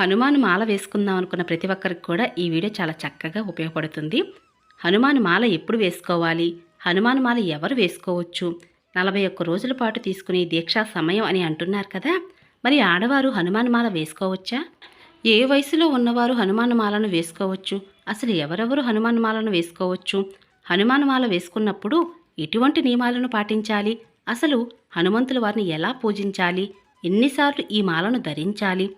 హనుమాన్ మాల వేసుకుందాం అనుకున్న ప్రతి ఒక్కరికి కూడా ఈ వీడియో చాలా చక్కగా ఉపయోగపడుతుంది. హనుమాన్ మాల ఎప్పుడు వేసుకోవాలి? హనుమాన్ మాల ఎవరు వేసుకోవచ్చు? నలభై ఒక్క రోజుల పాటు తీసుకునే దీక్షా సమయం అని అంటున్నారు కదా. మరి ఆడవారు హనుమాన్ మాల వేసుకోవచ్చా? ఏ వయసులో ఉన్నవారు హనుమాన్ మాలను వేసుకోవచ్చు? అసలు ఎవరెవరు హనుమాన్ మాలను వేసుకోవచ్చు? హనుమాన్ మాల వేసుకున్నప్పుడు ఎటువంటి నియమాలను పాటించాలి? అసలు హనుమంతుల వారిని ఎలా పూజించాలి? ఎన్నిసార్లు ఈ మాలను ధరించాలి?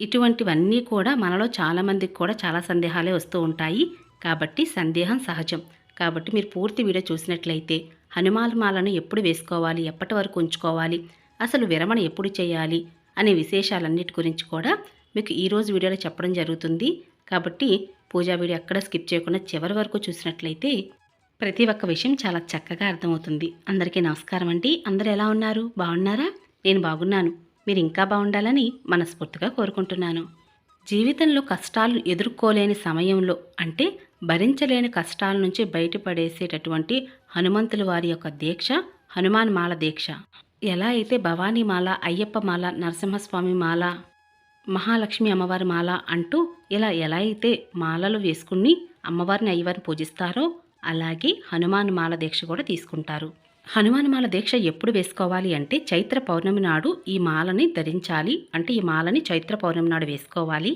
ఇటువంటివన్నీ కూడా మనలో చాలామందికి కూడా చాలా సందేహాలే వస్తూ ఉంటాయి. కాబట్టి సందేహం సహజం. కాబట్టి మీరు పూర్తి వీడియో చూసినట్లయితే హనుమాన్మాలను ఎప్పుడు వేసుకోవాలి? ఎప్పటి వరకు ఉంచుకోవాలి? అసలు విరమణ ఎప్పుడు చేయాలి? అనే విశేషాలన్నిటి గురించి కూడా మీకు ఈరోజు వీడియోలో చెప్పడం జరుగుతుంది. కాబట్టి పూజా వీడియో ఎక్కడ స్కిప్ చేయకుండా చివరి వరకు చూసినట్లయితే ప్రతి ఒక్క విషయం చాలా చక్కగా అర్థమవుతుంది. అందరికీ నమస్కారం అండి. అందరు ఎలా ఉన్నారు? బాగున్నారా? నేను బాగున్నాను. మీరు ఇంకా బాగుండాలని మనస్ఫూర్తిగా కోరుకుంటున్నాను. జీవితంలో కష్టాలు ఎదుర్కోలేని సమయంలో అంటే భరించలేని కష్టాల నుంచి బయటపడేసేటటువంటి హనుమంతుల వారి యొక్క దీక్ష హనుమాన్ మాల దీక్ష. ఎలా అయితే భవానీ మాల అయ్యప్ప మాల నరసింహస్వామి మాల మహాలక్ష్మి అమ్మవారి మాల అంటూ ఇలా ఎలా అయితే మాలలు వేసుకుని అమ్మవారిని అయ్యవారిని పూజిస్తారో అలాగే హనుమాన్ మాల దీక్ష కూడా తీసుకుంటారు. హనుమాన్ మాల దీక్ష ఎప్పుడు వేసుకోవాలి అంటే చైత్ర పౌర్ణమి నాడు ఈ మాలని ధరించాలి. అంటే ఈ మాలని చైత్ర పౌర్ణమి నాడు వేసుకోవాలి.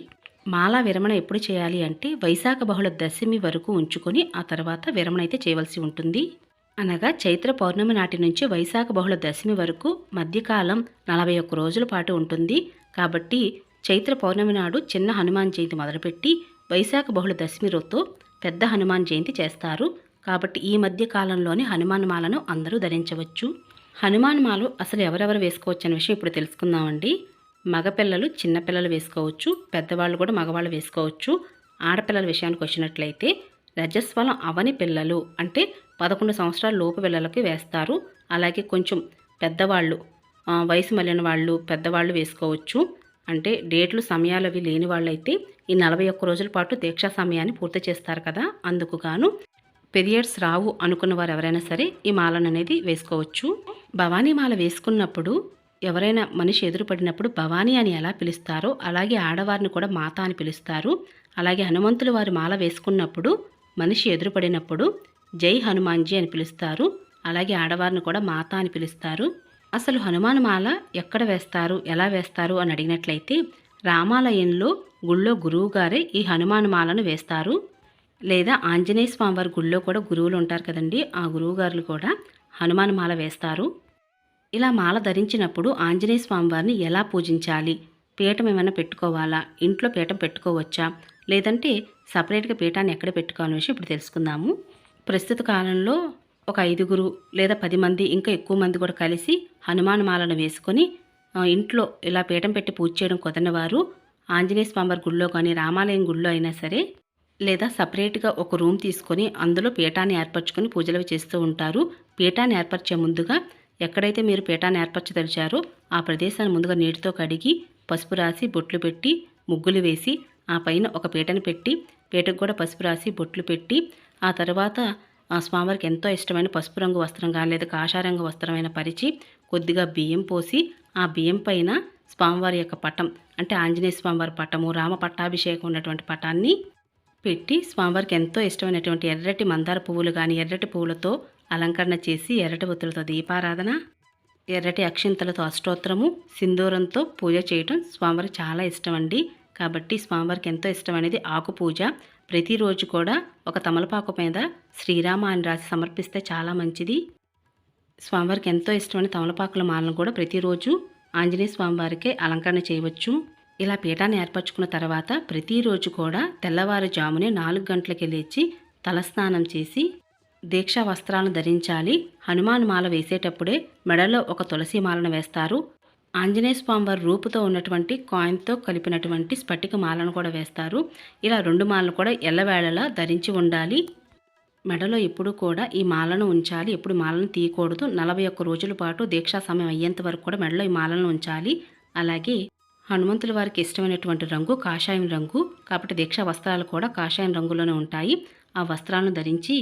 మాల విరమణ ఎప్పుడు చేయాలి అంటే వైశాఖ బహుళ దశమి వరకు ఉంచుకొని ఆ తర్వాత విరమణ అయితే చేయవలసి ఉంటుంది. అనగా చైత్ర పౌర్ణమి నాటి నుంచి వైశాఖ బహుళ దశమి వరకు మధ్యకాలం నలభై ఒక్క రోజుల పాటు ఉంటుంది. కాబట్టి చైత్ర పౌర్ణమి నాడు చిన్న హనుమాన్ జయంతి మొదలుపెట్టి వైశాఖ బహుళ దశమి రోజుతో పెద్ద హనుమాన్ జయంతి చేస్తారు. కాబట్టి ఈ మధ్య కాలంలోనే హనుమాన్ మాలను అందరూ ధరించవచ్చు. హనుమాన్ మాలు అసలు ఎవరెవరు వేసుకోవచ్చు అనే విషయం ఇప్పుడు తెలుసుకుందామండి. మగపిల్లలు చిన్నపిల్లలు వేసుకోవచ్చు. పెద్దవాళ్ళు కూడా మగవాళ్ళు వేసుకోవచ్చు. ఆడపిల్లల విషయానికి వచ్చినట్లయితే రజస్వలం అవని పిల్లలు అంటే పదకొండు సంవత్సరాల లోపు పిల్లలకి వేస్తారు. అలాగే కొంచెం పెద్దవాళ్ళు వయసు మళ్ళిన వాళ్ళు పెద్దవాళ్ళు వేసుకోవచ్చు. అంటే డేట్లు సమయాలు అవి లేని వాళ్ళైతే ఈ నలభై ఒక్క రోజుల పాటు దీక్షా సమయాన్ని పూర్తి చేస్తారు కదా. అందుకు గాను పీరియడ్స్ రావు అనుకున్న వారు ఎవరైనా సరే ఈ మాలను అనేది వేసుకోవచ్చు. భవానీ మాల వేసుకున్నప్పుడు ఎవరైనా మనిషి ఎదురుపడినప్పుడు భవానీ అని ఎలా పిలుస్తారో అలాగే ఆడవారిని కూడా మాత అని పిలుస్తారు. అలాగే హనుమంతులు వారి మాల వేసుకున్నప్పుడు మనిషి ఎదురుపడినప్పుడు జై హనుమాన్జీ అని పిలుస్తారు. అలాగే ఆడవారిని కూడా మాత అని పిలుస్తారు. అసలు హనుమాన్ మాల ఎక్కడ వేస్తారు ఎలా వేస్తారు అని అడిగినట్లయితే రామాలయంలో గుళ్ళో గురువుగారే ఈ హనుమాన్ మాలను వేస్తారు. లేదా ఆంజనేయ స్వామివారి గుళ్ళో కూడా గురువులు ఉంటారు కదండి ఆ గురువుగారులు కూడా హనుమాన్ మాల వేస్తారు. ఇలా మాల ధరించినప్పుడు ఆంజనేయ స్వామివారిని ఎలా పూజించాలి? పీఠం ఏమైనా పెట్టుకోవాలా? ఇంట్లో పీఠం పెట్టుకోవచ్చా? లేదంటే సపరేట్గా పీఠాన్ని ఎక్కడ పెట్టుకోవాలని విషయం ఇప్పుడు తెలుసుకుందాము. ప్రస్తుత కాలంలో ఒక ఐదుగురు లేదా పది మంది ఇంకా ఎక్కువ మంది కూడా కలిసి హనుమాన్ మాలను వేసుకొని ఇంట్లో ఇలా పీఠం పెట్టి పూజ చేయడం కుదరని వారు ఆంజనేయ స్వామివారి గుళ్ళో కానీ రామాలయం గుళ్ళో అయినా సరే లేదా సపరేట్గా ఒక రూమ్ తీసుకొని అందులో పీఠాన్ని ఏర్పరచుకొని పూజలు చేస్తూ ఉంటారు. పీఠాన్ని ఏర్పరిచే ముందుగా ఎక్కడైతే మీరు పీఠాన్ని ఏర్పరచదలిచారో ఆ ప్రదేశాన్ని ముందుగా నీటితో కడిగి పసుపు రాసి బొట్లు పెట్టి ముగ్గులు వేసి ఆ పైన ఒక పీటను పెట్టి పీటకు కూడా పసుపు రాసి బొట్లు పెట్టి ఆ తర్వాత ఆ స్వామివారికి ఎంతో ఇష్టమైన పసుపు రంగు వస్త్రం కానీ లేదా కాషారంగు వస్త్రమైన పరిచి కొద్దిగా బియ్యం పోసి ఆ బియ్యం పైన స్వామివారి యొక్క పటం అంటే ఆంజనేయ స్వామివారి పటము రామ పట్టాభిషేకం ఉన్నటువంటి పటాన్ని పెట్టి స్వామివారికి ఎంతో ఇష్టమైనటువంటి ఎర్రటి మందార పువ్వులు కానీ ఎర్రటి పువ్వులతో అలంకరణ చేసి ఎర్రటి ఒత్తులతో దీపారాధన ఎర్రటి అక్షింతలతో అష్టోత్తరము సింధూరంతో పూజ చేయటం స్వామివారికి చాలా ఇష్టం అండి కాబట్టి స్వామివారికి ఎంతో ఇష్టమైనది ఆకు పూజ. ప్రతిరోజు కూడా ఒక తమలపాకు మీద శ్రీరామ అని రాసి సమర్పిస్తే చాలా మంచిది. స్వామివారికి ఎంతో ఇష్టమైన తమలపాకుల మాలను కూడా ప్రతిరోజు ఆంజనేయ స్వామివారికే అలంకరణ చేయవచ్చు. ఇలా పీఠాన్ని ఏర్పరచుకున్న తర్వాత ప్రతిరోజు కూడా తెల్లవారుజామునే నాలుగు గంటలకి లేచి తలస్నానం చేసి దీక్షా వస్త్రాలను ధరించాలి. హనుమాన్ మాల వేసేటప్పుడే మెడలో ఒక తులసి మాలను వేస్తారు. ఆంజనేయ స్వామివారి రూపుతో ఉన్నటువంటి కాయిన్తో కలిపినటువంటి స్ఫటిక మాలను కూడా వేస్తారు. ఇలా రెండు మాలను కూడా ఎల్లవేళలా ధరించి ఉండాలి. మెడలో ఎప్పుడు కూడా ఈ మాలను ఉంచాలి. ఎప్పుడు మాలను తీయకూడదు. నలభై ఒక్క రోజుల పాటు దీక్షా సమయం అయ్యేంత వరకు కూడా మెడలో ఈ మాలను ఉంచాలి. అలాగే హనుమంతుల వారికి ఇష్టమైనటువంటి రంగు కాషాయం రంగు. కాబట్టి దీక్షా వస్త్రాలు కూడా కాషాయం రంగులోనే ఉంటాయి. ఆ వస్త్రాలను ధరించి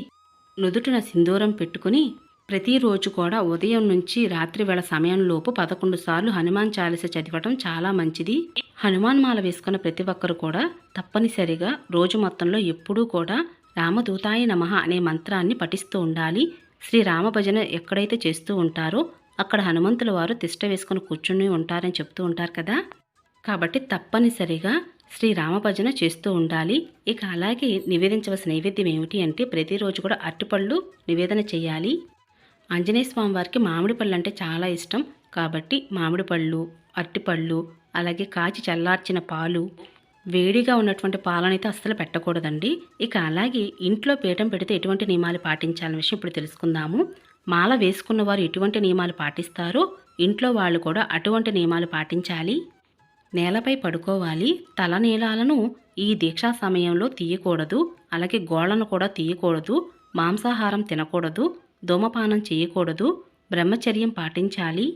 నుదుటిన సింధూరం పెట్టుకుని ప్రతిరోజు కూడా ఉదయం నుంచి రాత్రి వేళ సమయంలోపు పదకొండు సార్లు హనుమాన్ చాలీస చదవటం చాలా మంచిది. హనుమాన్ మాల వేసుకున్న ప్రతి ఒక్కరు కూడా తప్పనిసరిగా రోజు మొత్తంలో ఎప్పుడూ కూడా రామదూతాయ నమః అనే మంత్రాన్ని పఠిస్తూ ఉండాలి. శ్రీ రామ భజన ఎక్కడైతే చేస్తూ ఉంటారో అక్కడ హనుమంతుల వారు తిష్ట వేసుకుని కూర్చుని ఉంటారని చెప్తూ ఉంటారు కదా. కాబట్టి తప్పనిసరిగా శ్రీరామ భజన చేస్తూ ఉండాలి. ఇక అలాగే నివేదించవలసిన నైవేద్యం ఏమిటి అంటే ప్రతిరోజు కూడా అరటిపళ్ళు నివేదన చేయాలి. ఆంజనేయ స్వామి వారికి మామిడి పళ్ళు అంటే చాలా ఇష్టం. కాబట్టి మామిడి పళ్ళు అరటిపళ్ళు అలాగే కాచి చల్లార్చిన పాలు వేడిగా ఉన్నటువంటి పాలనైతే అస్సలు పెట్టకూడదండి. ఇక అలాగే ఇంట్లో పీఠం పెడితే ఎటువంటి నియమాలు పాటించాలనే విషయం ఇప్పుడు తెలుసుకుందాము. మాల వేసుకున్న వారు ఎటువంటి నియమాలు పాటిస్తారో? ఇంట్లో వాళ్ళు కూడా అటువంటి నియమాలు పాటించాలి. నేలపై పడుకోవాలి. తలనీలాలను ఈ దీక్షా సమయంలో తీయకూడదు. అలాగే గోళ్ళను కూడా తీయకూడదు. మాంసాహారం తినకూడదు. ధూమపానం చేయకూడదు. బ్రహ్మచర్యం పాటించాలి.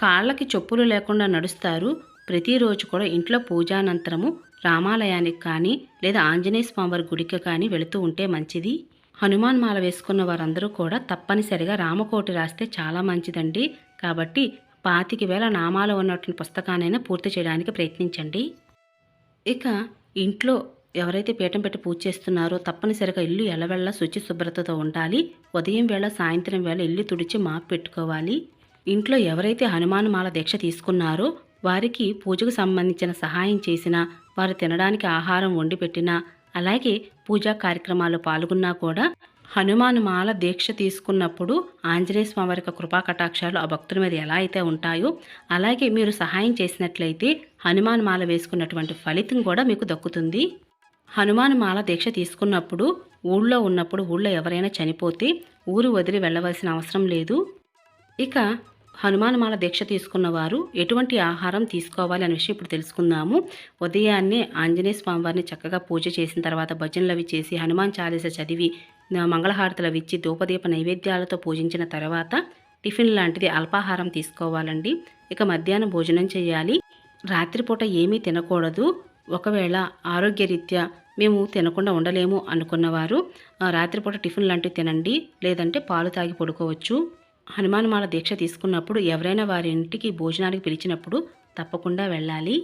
కాళ్ళకి చెప్పులు లేకుండా నడుస్తారు. ప్రతిరోజు కూడా ఇంట్లో పూజానంతరము రామాలయానికి కానీ లేదా ఆంజనేయ స్వామివారి గుడికి కానీ వెళుతూ ఉంటే మంచిది. హనుమాన్ మాల వేసుకున్న వారందరూ కూడా తప్పనిసరిగా రామకోటి రాస్తే చాలా మంచిదండి. కాబట్టి పాతిక వేల నామాలు ఉన్నటువంటి పుస్తకానైనా పూర్తి చేయడానికి ప్రయత్నించండి. ఇక ఇంట్లో ఎవరైతే పీఠం పెట్టి పూజ చేస్తున్నారో తప్పనిసరిగా ఇల్లు ఎలవెళ్ళ శుచి శుభ్రతతో ఉండాలి. ఉదయం వేళ సాయంత్రం వేళ ఇల్లు తుడిచి మాపు పెట్టుకోవాలి. ఇంట్లో ఎవరైతే హనుమానుమాల దీక్ష తీసుకున్నారో వారికి పూజకు సంబంధించిన సహాయం చేసినా వారు తినడానికి ఆహారం వండి పెట్టినా అలాగే పూజా కార్యక్రమాల్లో పాల్గొన్నా కూడా హనుమాన్ మాల దీక్ష తీసుకున్నప్పుడు ఆంజనేయ స్వామి వారి యొక్క కృపా కటాక్షాలు ఆ భక్తుల మీద ఎలా అయితే ఉంటాయో అలాగే మీరు సహాయం చేసినట్లయితే హనుమాన్ మాల వేసుకున్నటువంటి ఫలితం కూడా మీకు దక్కుతుంది. హనుమాన్ మాల దీక్ష తీసుకున్నప్పుడు ఊళ్ళో ఉన్నప్పుడు ఊళ్ళో ఎవరైనా చనిపోతే ఊరు వదిలి వెళ్ళవలసిన అవసరం లేదు. ఇక హనుమానమాల దీక్ష తీసుకున్న వారు ఎటువంటి ఆహారం తీసుకోవాలి అనే విషయం ఇప్పుడు తెలుసుకుందాము. ఉదయాన్నే ఆంజనేయ స్వామివారిని చక్కగా పూజ చేసిన తర్వాత భజనలు అవి చేసి హనుమాన్ చాలీస చదివి మంగళహారతులు విచ్చి ఇచ్చి ధూపదీప నైవేద్యాలతో పూజించిన తర్వాత టిఫిన్ లాంటిది అల్పాహారం తీసుకోవాలండి. ఇక మధ్యాహ్నం భోజనం చేయాలి. రాత్రిపూట ఏమీ తినకూడదు. ఒకవేళ ఆరోగ్యరీత్యా మేము తినకుండా ఉండలేము అనుకున్నవారు రాత్రిపూట టిఫిన్ లాంటివి తినండి. లేదంటే పాలు తాగి పడుకోవచ్చు. హనుమాన్మాల దీక్ష తీసుకున్నప్పుడు ఎవరైనా వారి ఇంటికి భోజనానికి పిలిచినప్పుడు తప్పకుండా వెళ్ళాలి.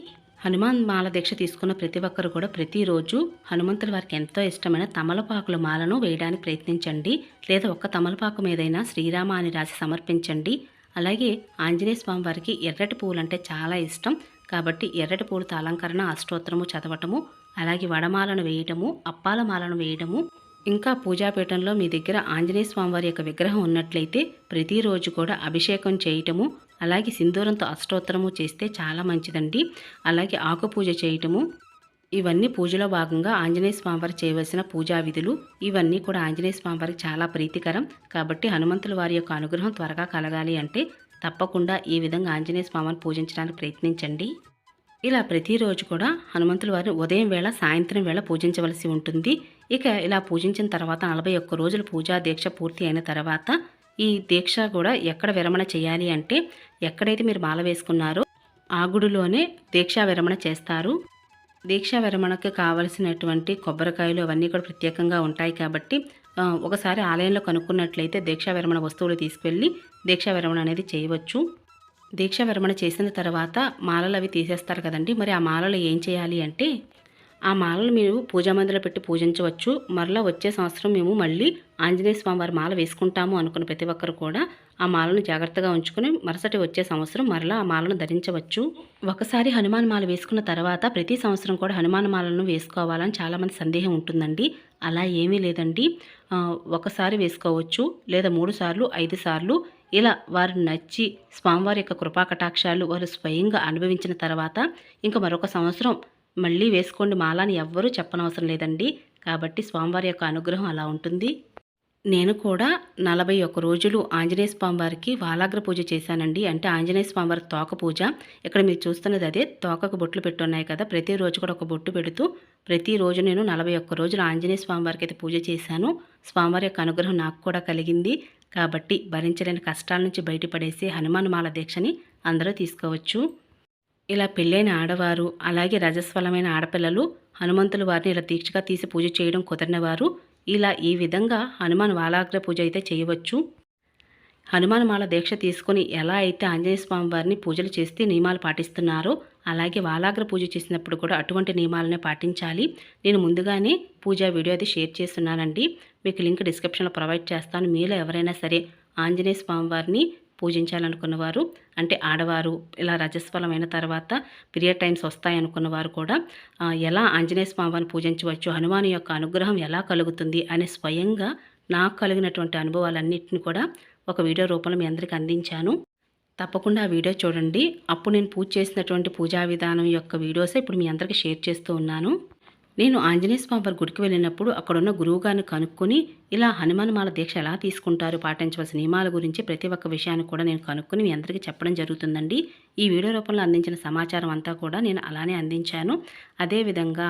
హనుమాన్ మాల దీక్ష తీసుకున్న ప్రతి ఒక్కరు కూడా ప్రతిరోజు హనుమంతుల వారికి ఎంతో ఇష్టమైన తమలపాకుల మాలను వేయడానికి ప్రయత్నించండి. లేదా ఒక్క తమలపాకు మీదైనా శ్రీరామ అని రాసి సమర్పించండి. అలాగే ఆంజనేయ స్వామి వారికి ఎర్రటి పూలు అంటే చాలా ఇష్టం. కాబట్టి ఎర్రటి పూలతో అలంకరణ అష్టోత్తరము చదవటము అలాగే వడమాలను వేయటము అప్పాల మాలను వేయడము ఇంకా పూజాపీఠంలో మీ దగ్గర ఆంజనేయ స్వామివారి యొక్క విగ్రహం ఉన్నట్లయితే ప్రతిరోజు కూడా అభిషేకం చేయటము అలాగే సింధూరంతో అష్టోత్తరము చేస్తే చాలా మంచిదండి. అలాగే ఆకు పూజ చేయటము ఇవన్నీ పూజలో భాగంగా ఆంజనేయ స్వామివారికి చేయవలసిన పూజా విధులు ఇవన్నీ కూడా ఆంజనేయ స్వామివారికి చాలా ప్రీతికరం. కాబట్టి హనుమంతుల వారి యొక్క అనుగ్రహం త్వరగా కలగాలి అంటే తప్పకుండా ఈ విధంగా ఆంజనేయ స్వామిని పూజించడానికి ప్రయత్నించండి. ఇలా ప్రతిరోజు కూడా హనుమంతుల వారిని ఉదయం వేళ సాయంత్రం వేళ పూజించవలసి ఉంటుంది. ఇక ఇలా పూజించిన తర్వాత నలభై ఒక్క రోజులు పూజా దీక్ష పూర్తి అయిన తర్వాత ఈ దీక్ష కూడా ఎక్కడ విరమణ చేయాలి అంటే ఎక్కడైతే మీరు మాల వేసుకున్నారో ఆ గుడిలోనే దీక్షా విరమణ చేస్తారు. దీక్షా విరమణకు కావలసినటువంటి కొబ్బరికాయలు అవన్నీ కూడా ప్రత్యేకంగా ఉంటాయి కాబట్టి ఒకసారి ఆలయంలో కనుక్కున్నట్లయితే దీక్షా విరమణ వస్తువులు తీసుకెళ్ళి దీక్షా విరమణ అనేది చేయవచ్చు. దీక్ష విరమణ చేసిన తర్వాత మాలలు అవి తీసేస్తారు కదండి. మరి ఆ మాలలు ఏం చేయాలి అంటే ఆ మాలలు మీరు పూజా మందిలో పెట్టి పూజించవచ్చు. మరలా వచ్చే సంవత్సరం మేము మళ్ళీ ఆంజనేయ స్వామి వారి మాల వేసుకుంటాము అనుకున్న ప్రతి ఒక్కరు కూడా ఆ మాలను జాగ్రత్తగా ఉంచుకుని మరుసటి వచ్చే సంవత్సరం మరలా ఆ మాలను ధరించవచ్చు. ఒకసారి హనుమాన్ మాల వేసుకున్న తర్వాత ప్రతి సంవత్సరం కూడా హనుమాన్ మాలను వేసుకోవాలని చాలామంది సందేహం ఉంటుందండి. అలా ఏమీ లేదండి. ఒకసారి వేసుకోవచ్చు లేదా మూడు సార్లు ఐదు సార్లు. ఇలా వారు నచ్చి స్వామివారి యొక్క కృపా కటాక్షాలు వారు స్వయంగా అనుభవించిన తర్వాత ఇంకా మరొక సంవత్సరం మళ్ళీ వేసుకోండి మాలని ఎవ్వరూ చెప్పనవసరం లేదండి. కాబట్టి స్వామివారి యొక్క అనుగ్రహం అలా ఉంటుంది. నేను కూడా నలభై ఒక్క రోజులు ఆంజనేయ స్వామివారికి వాలాగ్ర పూజ చేశానండి. అంటే ఆంజనేయ స్వామివారి తోక పూజ. ఇక్కడ మీరు చూస్తున్నది అదే. తోకకు బొట్లు పెట్టున్నాయి కదా. ప్రతిరోజు కూడా ఒక బొట్టు పెడుతూ ప్రతిరోజు నేను నలభై ఒక్క రోజులు ఆంజనేయ స్వామివారికి అయితే పూజ చేశాను. స్వామివారి యొక్క అనుగ్రహం నాకు కూడా కలిగింది. కాబట్టి భరించలేని కష్టాల నుంచి బయటపడేసి హనుమాన్ మాల దీక్షని అందరూ తీసుకోవచ్చు. ఇలా పెళ్ళైన ఆడవారు అలాగే రజస్వలమైన ఆడపిల్లలు హనుమంతుల వారిని ఇలా దీక్షగా తీసి పూజ చేయడం కుదరినవారు. ఇలా ఈ విధంగా హనుమాన్ వాలాగ్ర పూజ అయితే చేయవచ్చు. హనుమానమాల దీక్ష తీసుకొని ఎలా అయితే ఆంజనేయ స్వామి వారిని పూజలు చేస్తే నియమాలు పాటిస్తున్నారో అలాగే వాలాగ్ర పూజ చేసినప్పుడు కూడా అటువంటి నియమాలనే పాటించాలి. నేను ముందుగానే పూజా వీడియో అది షేర్ చేస్తున్నానండి. మీకు లింక్ డిస్క్రిప్షన్లో ప్రొవైడ్ చేస్తాను. మీలో ఎవరైనా సరే ఆంజనేయ స్వామివారిని పూజించాలనుకున్నవారు అంటే ఆడవారు ఇలా రజస్వలమైన తర్వాత పీరియడ్ టైమ్స్ వస్తాయనుకున్న వారు కూడా ఎలా ఆంజనేయ స్వామిని పూజించవచ్చు హనుమాన్ యొక్క అనుగ్రహం ఎలా కలుగుతుంది అనే స్వయంగా నాకు కలిగినటువంటి అనుభవాలన్నింటిని కూడా ఒక వీడియో రూపంలో మీ అందరికీ అందించాను. తప్పకుండా ఆ వీడియో చూడండి. అప్పుడు నేను పూజ చేసినటువంటి పూజా విధానం యొక్క వీడియోసే ఇప్పుడు మీ అందరికీ షేర్ చేస్తూ ఉన్నాను. నేను ఆంజనేయ స్వామి వారి గుడికి వెళ్ళినప్పుడు అక్కడున్న గురువుగారిని కనుక్కొని ఇలా హనుమానమాల దీక్ష ఎలా తీసుకుంటారు పాటించవలసిన నియమాల గురించి ప్రతి ఒక్క విషయాన్ని కూడా నేను కనుక్కొని మీ అందరికీ చెప్పడం జరుగుతుందండి. ఈ వీడియో రూపంలో అందించిన సమాచారం అంతా కూడా నేను అలానే అందించాను. అదేవిధంగా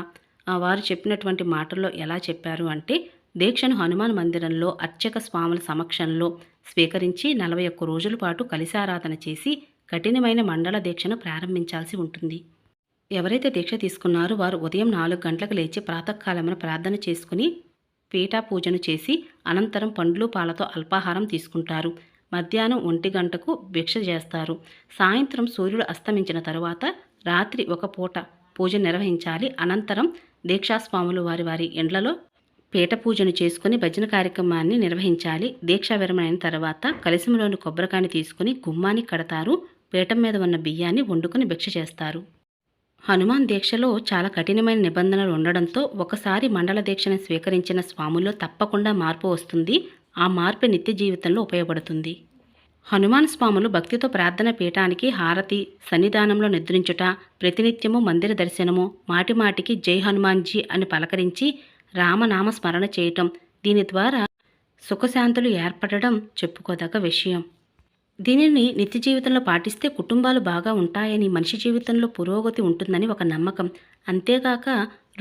వారు చెప్పినటువంటి మాటల్లో ఎలా చెప్పారు అంటే దీక్షను హనుమాన్ మందిరంలో అర్చక స్వాముల సమక్షంలో స్వీకరించి నలభై ఒక్క రోజుల పాటు కలిశారాధన చేసి కఠినమైన మండల దీక్షను ప్రారంభించాల్సి ఉంటుంది. ఎవరైతే దీక్ష తీసుకున్నారో వారు ఉదయం నాలుగు గంటలకు లేచి ప్రాతకాలమున ప్రార్థన చేసుకుని పీఠా పూజను చేసి అనంతరం పండ్లు పాలతో అల్పాహారం తీసుకుంటారు. మధ్యాహ్నం ఒంటి గంటకు భిక్ష చేస్తారు. సాయంత్రం సూర్యుడు అస్తమించిన తరువాత రాత్రి ఒక పూట పూజ నిర్వహించాలి. అనంతరం దీక్షాస్వాములు వారి వారి ఇండ్లలో పీఠ పూజను చేసుకుని భజన కార్యక్రమాన్ని నిర్వహించాలి. దీక్షా విరమణ అయిన తర్వాత కలిసిమలోని కొబ్బరికాయని తీసుకుని గుమ్మాన్ని కడతారు. పీఠం మీద ఉన్న బియ్యాన్ని వండుకొని భిక్ష చేస్తారు. హనుమాన్ దీక్షలో చాలా కఠినమైన నిబంధనలు ఉండడంతో ఒకసారి మండల దీక్షను స్వీకరించిన స్వాముల్లో తప్పకుండా మార్పు వస్తుంది. ఆ మార్పు నిత్య జీవితంలో ఉపయోగపడుతుంది. హనుమాన్ స్వాములు భక్తితో ప్రార్థన పీఠానికి హారతి సన్నిధానంలో నిద్రించుట ప్రతినిత్యము మందిర దర్శనము మాటిమాటికి జై హనుమాన్జీ అని పలకరించి రామనామ స్మరణ చేయటం దీని ద్వారా సుఖశాంతులు ఏర్పడడం చెప్పుకోదగ్గ విషయం. దీనిని నిత్య జీవితంలో పాటిస్తే కుటుంబాలు బాగా ఉంటాయని మనిషి జీవితంలో పురోగతి ఉంటుందని ఒక నమ్మకం. అంతేగాక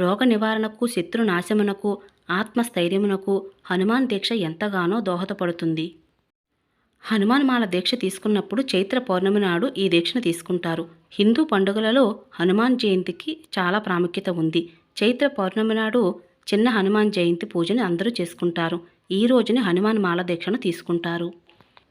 రోగ నివారణకు శత్రు నాశమునకు ఆత్మస్థైర్యమునకు హనుమాన్ దీక్ష ఎంతగానో దోహదపడుతుంది. హనుమాన్ మాల దీక్ష తీసుకున్నప్పుడు చైత్ర పౌర్ణమి నాడు ఈ దీక్షను తీసుకుంటారు. హిందూ పండుగలలో హనుమాన్ జయంతికి చాలా ప్రాముఖ్యత ఉంది. చైత్ర పౌర్ణమి నాడు చిన్న హనుమాన్ జయంతి పూజని అందరూ చేసుకుంటారు. ఈ రోజుని హనుమాన్ మాల దీక్షను తీసుకుంటారు.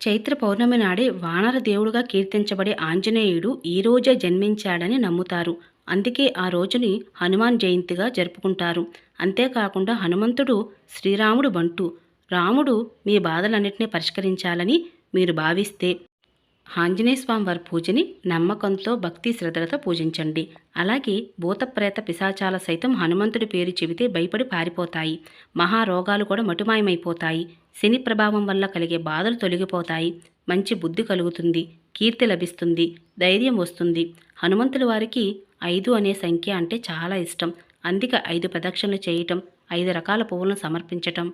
చైత్ర పౌర్ణమి నాడే వానర దేవుడుగా కీర్తించబడే ఆంజనేయుడు ఈ రోజే జన్మించాడని నమ్ముతారు. అందుకే ఆ రోజుని హనుమాన్ జయంతిగా జరుపుకుంటారు. అంతేకాకుండా హనుమంతుడు శ్రీరాముడు బంటు. రాముడు మీ బాధలన్నింటినీ పరిష్కరించాలని మీరు భావిస్తే ఆంజనేయ స్వామి వారి పూజని నమ్మకంతో భక్తి శ్రద్ధలతో పూజించండి. అలాగే భూతప్రేత పిశాచాల సైతం హనుమంతుడి పేరు చెబితే భయపడి పారిపోతాయి. మహారోగాలు కూడా మటుమాయమైపోతాయి. శని ప్రభావం వల్ల కలిగే బాధలు తొలగిపోతాయి. మంచి బుద్ధి కలుగుతుంది. కీర్తి లభిస్తుంది. ధైర్యం వస్తుంది. హనుమంతుల వారికి ఐదు అనే సంఖ్య అంటే చాలా ఇష్టం. అందుకే ఐదు ప్రదక్షిణలు చేయటం ఐదు రకాల పువ్వులను సమర్పించటం.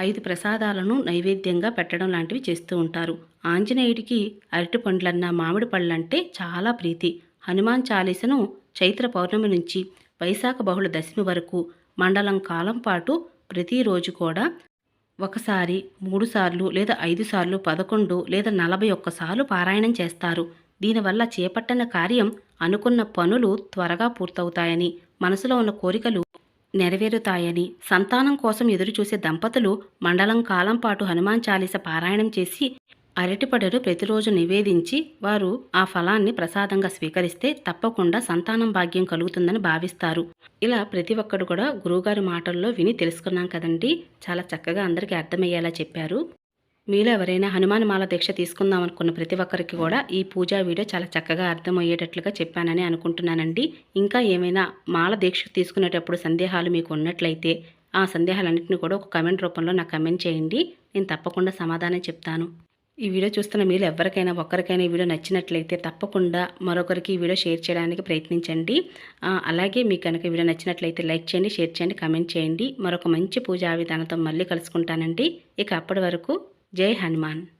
ఐదు ప్రసాదాలను నైవేద్యంగా పెట్టడం లాంటివి చేస్తూ ఉంటారు. ఆంజనేయుడికి అరటి పండ్లన్నా మామిడి పళ్ళంటే చాలా ప్రీతి. హనుమాన్ చాలీసను చైత్ర పౌర్ణమి నుంచి వైశాఖ బహుళ దశమి వరకు మండలం కాలం పాటు ప్రతిరోజు కూడా ఒకసారి మూడు సార్లు లేదా ఐదు సార్లు పదకొండు లేదా నలభై ఒక్కసార్లు పారాయణం చేస్తారు. దీనివల్ల చేపట్టిన కార్యం అనుకున్న పనులు త్వరగా పూర్తవుతాయని మనసులో ఉన్న కోరికలు నెరవేరుతాయని సంతానం కోసం ఎదురుచూసే దంపతులు మండలం కాలం పాటు హనుమాన్ చాలీస పారాయణం చేసి అరటిపడలు ప్రతిరోజు నివేదించి వారు ఆ ఫలాన్ని ప్రసాదంగా స్వీకరిస్తే తప్పకుండా సంతానం భాగ్యం కలుగుతుందని భావిస్తారు. ఇలా ప్రతి ఒక్కరు కూడా గురువుగారి మాటల్లో విని తెలుసుకున్నాం కదండి. చాలా చక్కగా అందరికీ అర్థమయ్యేలా చెప్పారు. మీలో ఎవరైనా హనుమాన్ మాల దీక్ష తీసుకుందాం అనుకున్న ప్రతి ఒక్కరికి కూడా ఈ పూజా వీడియో చాలా చక్కగా అర్థమయ్యేటట్లుగా చెప్పానని అనుకుంటున్నానండి. ఇంకా ఏమైనా మాల దీక్ష తీసుకునేటప్పుడు సందేహాలు మీకు ఉన్నట్లయితే ఆ సందేహాలన్నింటినీ కూడా ఒక కమెంట్ రూపంలో నాకు కమెంట్ చేయండి. నేను తప్పకుండా సమాధానం చెప్తాను. ఈ వీడియో చూస్తున్న మీరు ఎవరికైనా ఒక్కరికైనా ఈ వీడియో నచ్చినట్లయితే తప్పకుండా మరొకరికి ఈ వీడియో షేర్ చేయడానికి ప్రయత్నించండి. అలాగే మీకు కనుక వీడియో నచ్చినట్లయితే లైక్ చేయండి షేర్ చేయండి కమెంట్ చేయండి. మరొక మంచి పూజా విధానంతో మళ్ళీ కలుసుకుంటానండి. ఇక అప్పటి వరకు జై హనుమాన్.